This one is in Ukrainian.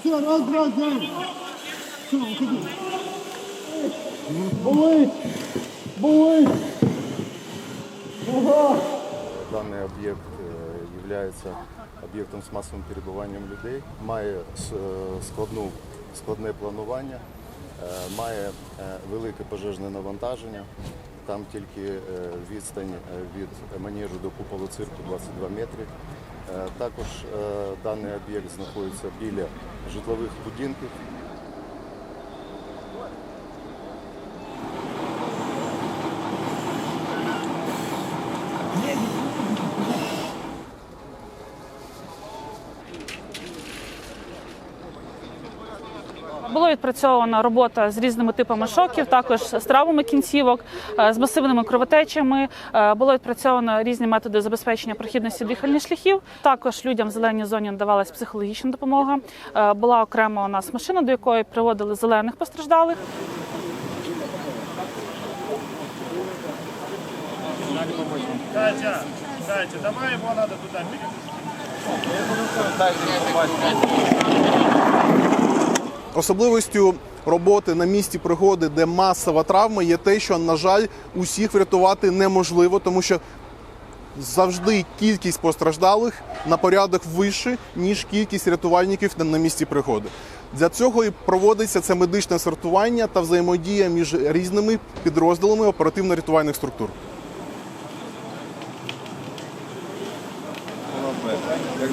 Все, раз, раз, раз. Все, уходи. Болить! Болить! Ага! Даний об'єкт є э, об'єктом з масовим людей, має э, складную. Складне планування, е, має е, велике пожежне навантаження. Там тільки е, відстань від манежу до куполу цирку 22 метри. Також даний об'єкт знаходиться біля житлових будинків. Було відпрацьована робота з різними типами шоків, також з травмами кінцівок, е, з масивними кровотечами. Е, Було відпрацьовано різні методи забезпечення прохідності дихальних шляхів. Також людям в зеленій зоні надавалась психологічна допомога. Е, Була окрема у нас машина, до якої приводили зелених постраждалих. Катя, Катя, давай его надо туда. Особливостю роботи на місці пригоди, де масова травма, є те, що, на жаль, усіх врятувати неможливо, тому що завжди кількість постраждалих на порядок вище, ніж кількість рятувальників на місці пригоди. Для цього і проводиться це медичне сортування та взаємодія між різними підрозділами оперативно-рятувальних структур. Як